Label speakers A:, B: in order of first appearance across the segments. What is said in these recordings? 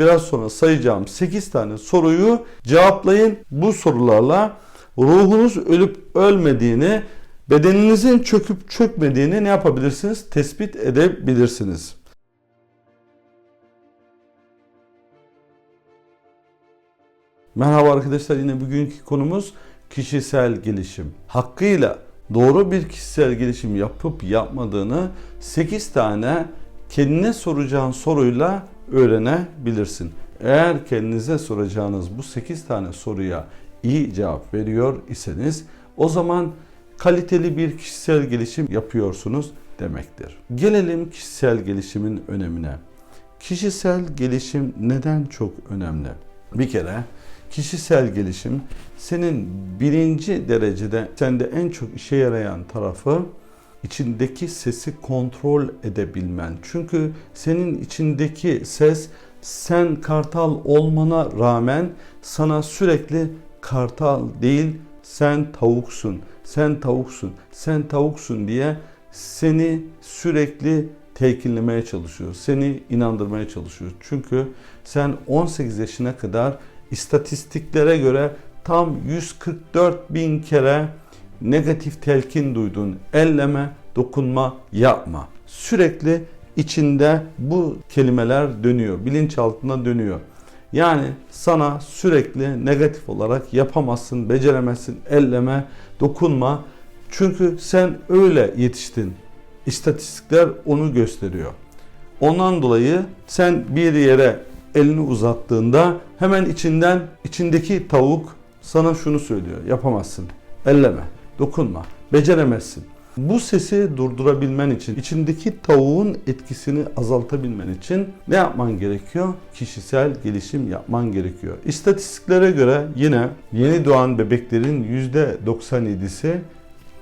A: Biraz sonra sayacağım 8 tane soruyu cevaplayın. Bu sorularla ruhunuz ölüp ölmediğini, bedeninizin çöküp çökmediğini ne yapabilirsiniz? Tespit edebilirsiniz. Merhaba arkadaşlar yine bugünkü konumuz kişisel gelişim. Hakkıyla doğru bir kişisel gelişim yapıp yapmadığını 8 tane kendine soracağın soruyla öğrenebilirsin. Eğer kendinize soracağınız bu 8 tane soruya iyi cevap veriyor iseniz o zaman kaliteli bir kişisel gelişim yapıyorsunuz demektir. Gelelim kişisel gelişimin önemine. Kişisel gelişim neden çok önemli? Bir kere kişisel gelişim senin birinci derecede sende en çok işe yarayan tarafı içindeki sesi kontrol edebilmen. Çünkü senin içindeki ses sen kartal olmana rağmen sana sürekli kartal değil sen tavuksun, sen tavuksun, sen tavuksun diye seni sürekli telkinlemeye çalışıyor. Seni inandırmaya çalışıyor. Çünkü sen 18 yaşına kadar istatistiklere göre tam 144 bin kere negatif telkin duydun. Elleme, dokunma, yapma. Sürekli içinde bu kelimeler dönüyor. Bilinçaltına dönüyor. Yani sana sürekli negatif olarak yapamazsın, beceremezsin, elleme, dokunma. Çünkü sen öyle yetiştin. İstatistikler onu gösteriyor. Ondan dolayı sen bir yere elini uzattığında hemen içinden içindeki tavuk sana şunu söylüyor. Yapamazsın. Elleme, dokunma, beceremezsin. Bu sesi durdurabilmen için, içindeki tavuğun etkisini azaltabilmen için ne yapman gerekiyor? Kişisel gelişim yapman gerekiyor. İstatistiklere göre yine yeni doğan bebeklerin %97'si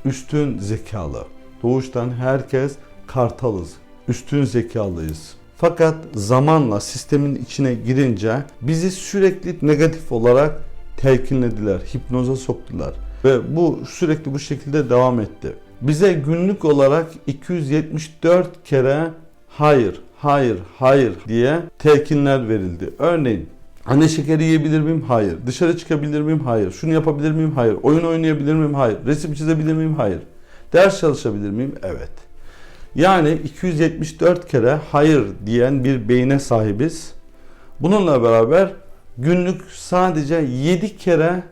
A: üstün zekalı. Doğuştan herkes kartalız, üstün zekalıyız. Fakat zamanla sistemin içine girince bizi sürekli negatif olarak telkinlediler, hipnoza soktular ve bu sürekli bu şekilde devam etti. Bize günlük olarak 274 kere hayır, hayır, hayır diye telkinler verildi. Örneğin Anne şekeri yiyebilir miyim? Hayır. Dışarı çıkabilir miyim? Hayır. Şunu yapabilir miyim? Hayır. Oyun oynayabilir miyim? Hayır. Resim çizebilir miyim? Hayır. Ders çalışabilir miyim? Evet. Yani 274 kere hayır diyen bir beyne sahibiz. Bununla beraber günlük sadece 7 kere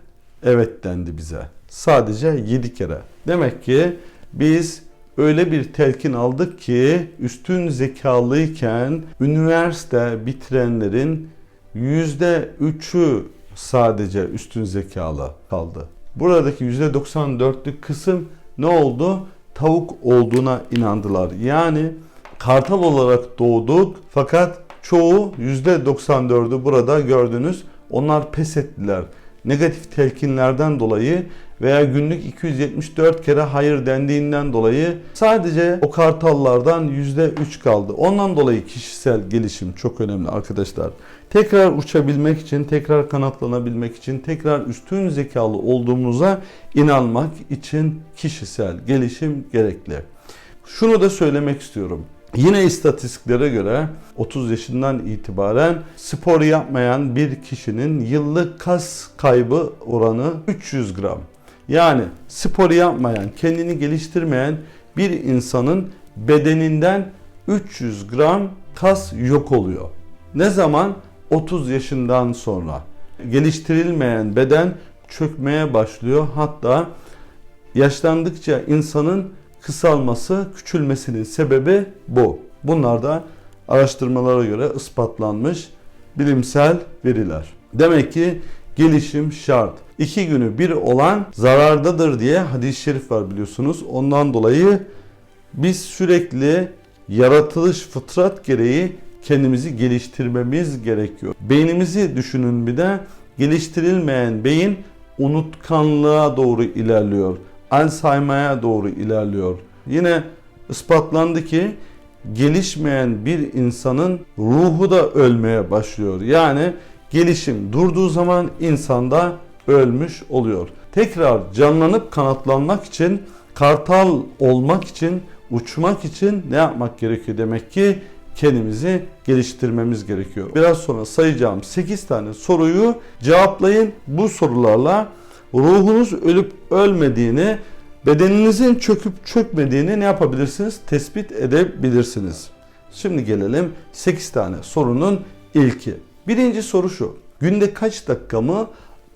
A: evet dendi bize. Sadece 7 kere. Demek ki biz öyle bir telkin aldık ki üstün zekalıyken üniversite bitirenlerin %3'ü sadece üstün zekalı kaldı. Buradaki %94'lük kısım ne oldu? Tavuk olduğuna inandılar. Yani kartal olarak doğduk fakat çoğu %94'ü burada gördünüz. Onlar pes ettiler. Negatif telkinlerden dolayı veya günlük 274 kere hayır dendiğinden dolayı sadece o kartallardan %3 kaldı. Ondan dolayı kişisel gelişim çok önemli arkadaşlar. Tekrar uçabilmek için, tekrar kanatlanabilmek için, tekrar üstün zekalı olduğumuza inanmak için kişisel gelişim gerekli. Şunu da söylemek istiyorum. Yine istatistiklere göre 30 yaşından itibaren spor yapmayan bir kişinin yıllık kas kaybı oranı 300 gram. Yani spor yapmayan, kendini geliştirmeyen bir insanın bedeninden 300 gram kas yok oluyor. Ne zaman? 30 yaşından sonra. Geliştirilmeyen beden çökmeye başlıyor. Hatta yaşlandıkça insanın kısalması, küçülmesinin sebebi bu. Bunlar da araştırmalara göre ispatlanmış bilimsel veriler. Demek ki gelişim şart. İki günü bir olan zarardadır diye hadis-i şerif var biliyorsunuz. Ondan dolayı biz sürekli yaratılış fıtrat gereği kendimizi geliştirmemiz gerekiyor. Beynimizi düşünün bir de geliştirilmeyen beyin unutkanlığa doğru ilerliyor. Alzheimer'a doğru ilerliyor. Yine ispatlandı ki gelişmeyen bir insanın ruhu da ölmeye başlıyor. Yani gelişim durduğu zaman insanda ölmüş oluyor. Tekrar canlanıp kanatlanmak için, kartal olmak için, uçmak için ne yapmak gerekiyor demek ki? kendimizi geliştirmemiz gerekiyor. Biraz sonra sayacağım 8 tane soruyu cevaplayın. Bu sorularla ruhunuz ölüp ölmediğini, bedeninizin çöküp çökmediğini ne yapabilirsiniz? Tespit edebilirsiniz. Şimdi gelelim 8 tane sorunun ilki. Birinci soru şu. Günde kaç dakikamı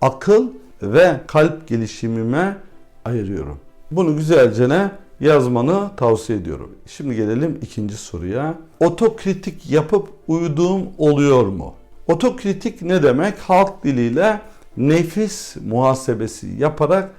A: akıl ve kalp gelişimime ayırıyorum? Bunu güzelce ne yazmanı tavsiye ediyorum. Şimdi gelelim ikinci soruya. Otokritik yapıp uyuduğum oluyor mu? Otokritik ne demek? Halk diliyle nefis muhasebesi yaparak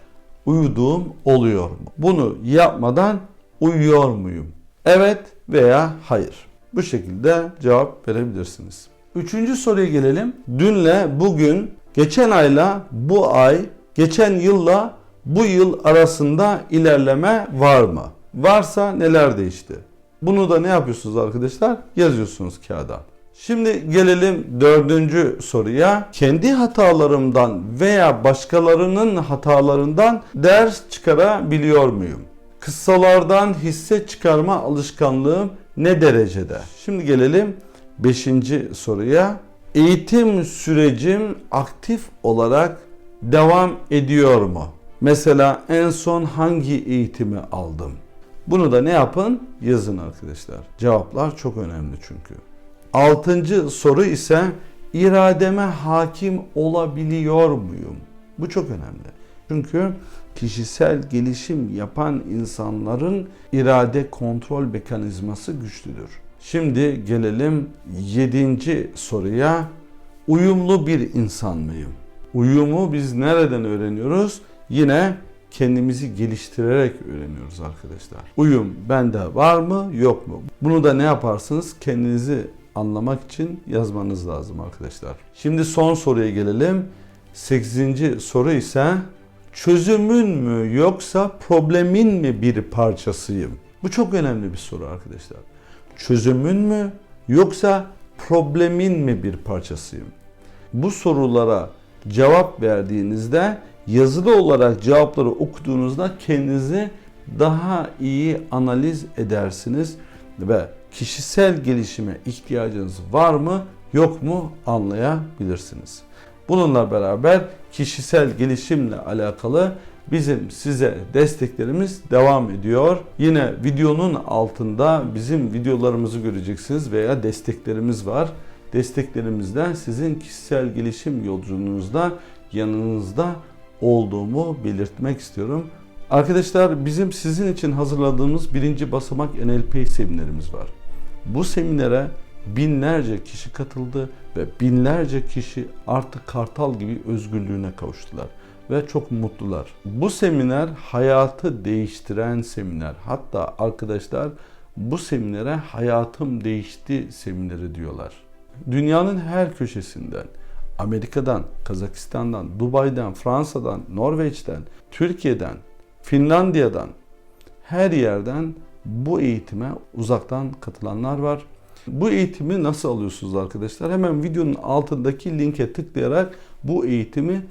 A: uyuduğum oluyor mu? Bunu yapmadan uyuyor muyum? Evet veya hayır. Bu şekilde cevap verebilirsiniz. Üçüncü soruya gelelim. Dünle bugün, geçen ayla bu ay, geçen yılla bu yıl arasında ilerleme var mı? Varsa neler değişti? Bunu da ne yapıyorsunuz arkadaşlar? Yazıyorsunuz kağıda. Şimdi gelelim dördüncü soruya. Kendi hatalarımdan veya başkalarının hatalarından ders çıkarabiliyor muyum? Kıssalardan hisse çıkarma alışkanlığım ne derecede? Şimdi gelelim beşinci soruya. Eğitim sürecim aktif olarak devam ediyor mu? Mesela en son hangi eğitimi aldım? Bunu da ne yapın? Yazın arkadaşlar. Cevaplar çok önemli çünkü. Altıncı soru ise irademe hakim olabiliyor muyum? Bu çok önemli. Çünkü kişisel gelişim yapan insanların irade kontrol mekanizması güçlüdür. Şimdi gelelim yedinci soruya. Uyumlu bir insan mıyım? Uyumu biz nereden öğreniyoruz? Yine kendimizi geliştirerek öğreniyoruz arkadaşlar. Uyum bende var mı yok mu? Bunu da ne yaparsınız? Kendinizi anlamak için yazmanız lazım arkadaşlar. Şimdi son soruya gelelim. 8. soru ise çözümün mü yoksa problemin mi bir parçasıyım? Bu çok önemli bir soru arkadaşlar. Çözümün mü yoksa problemin mi bir parçasıyım? Bu sorulara cevap verdiğinizde yazılı olarak cevapları okuduğunuzda kendinizi daha iyi analiz edersiniz ve kişisel gelişime ihtiyacınız var mı yok mu anlayabilirsiniz. Bununla beraber kişisel gelişimle alakalı bizim size desteklerimiz devam ediyor. Yine videonun altında bizim videolarımızı göreceksiniz veya desteklerimiz var. Desteklerimizden sizin kişisel gelişim yolculuğunuzda yanınızda olduğumu belirtmek istiyorum. Arkadaşlar bizim sizin için hazırladığımız birinci basamak NLP seminerimiz var. Bu seminere binlerce kişi katıldı ve binlerce kişi artık kartal gibi özgürlüğüne kavuştular ve çok mutlular. Bu seminer hayatı değiştiren seminer. Hatta arkadaşlar bu seminere hayatım değişti semineri diyorlar. Dünyanın her köşesinden Amerika'dan, Kazakistan'dan, Dubai'den, Fransa'dan, Norveç'ten, Türkiye'den, Finlandiya'dan her yerden bu eğitime uzaktan katılanlar var. Bu eğitimi nasıl alıyorsunuz arkadaşlar? Hemen videonun altındaki linke tıklayarak bu eğitimi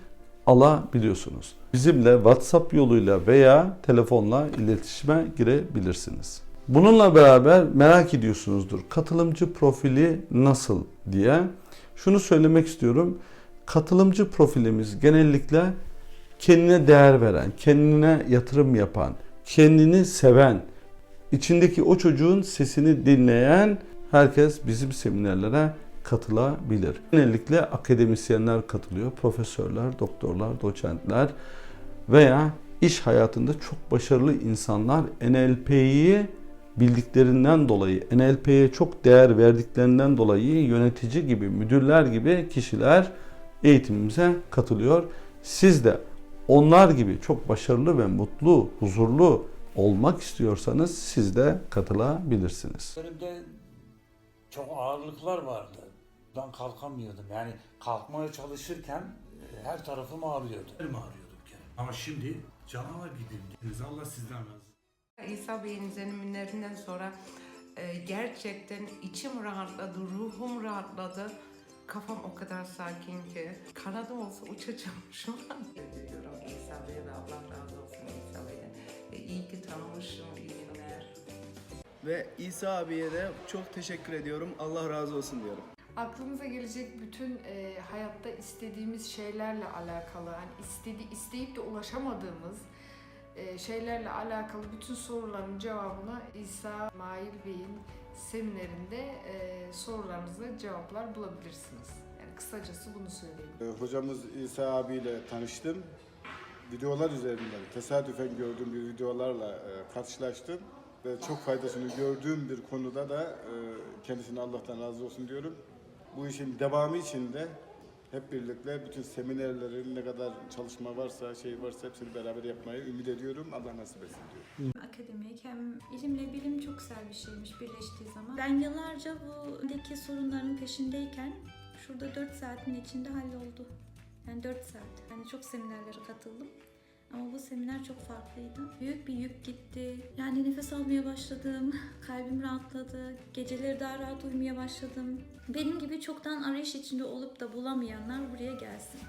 A: alabiliyorsunuz. Bizimle WhatsApp yoluyla veya telefonla iletişime girebilirsiniz. Bununla beraber merak ediyorsunuzdur. Katılımcı profili nasıl diye. Şunu söylemek istiyorum. Katılımcı profilimiz genellikle kendine değer veren, kendine yatırım yapan, kendini seven, içindeki o çocuğun sesini dinleyen herkes bizim seminerlere katılabilir. Genellikle akademisyenler katılıyor, profesörler, doktorlar, doçentler veya iş hayatında çok başarılı insanlar NLP'yi bildiklerinden dolayı, NLP'ye çok değer verdiklerinden dolayı yönetici gibi, müdürler gibi kişiler eğitimimize katılıyor. Siz de onlar gibi çok başarılı ve mutlu, huzurlu olmak istiyorsanız siz de katılabilirsiniz.
B: Üzerimde çok ağırlıklar vardı. Ben kalkamıyordum. Yani kalkmaya çalışırken e, her tarafım ağrıyordu.
C: Elim ağrıyordu bir kere. Ama şimdi canavar gibiyim. Allah sizden razı olsun.
D: İsa Bey'in izlenimlerinden sonra e, gerçekten içim rahatladı, ruhum rahatladı. Kafam o kadar sakin ki. Kanadım olsa uçacağım şu an. Diyorum İsa Bey'e de Allah razı olsun İsa Bey'e. E, iyi ki tanımışım, iyi günler.
E: Ve İsa abiye de çok teşekkür ediyorum. Allah razı olsun diyorum.
F: Aklımıza gelecek bütün e, hayatta istediğimiz şeylerle alakalı, hani istedi, isteyip de ulaşamadığımız e, şeylerle alakalı bütün soruların cevabını İsa Mail Bey'in seminerinde e, sorularınıza cevaplar bulabilirsiniz. Yani kısacası bunu söyleyeyim.
G: Ee, Hocamız İsa abiyle tanıştım. Videolar üzerinden tesadüfen gördüğüm bir videolarla e, karşılaştım. Ve çok faydasını gördüğüm bir konuda da e, kendisine Allah'tan razı olsun diyorum. Bu işin devamı için de hep birlikte bütün seminerlerin ne kadar çalışma varsa, şey varsa hepsini beraber yapmayı ümit ediyorum. Allah nasip etsin diyorum.
H: Akademik hem ilimle bilim çok güzel bir şeymiş birleştiği zaman. Ben yıllarca bu öndeki sorunların peşindeyken şurada 4 saatin içinde halloldu. Yani 4 saat. Yani çok seminerlere katıldım. Ama bu seminer çok farklıydı. Büyük bir yük gitti. Yani nefes almaya başladım. Kalbim rahatladı. Geceleri daha rahat uyumaya başladım. Benim gibi çoktan arayış içinde olup da bulamayanlar buraya gelsin.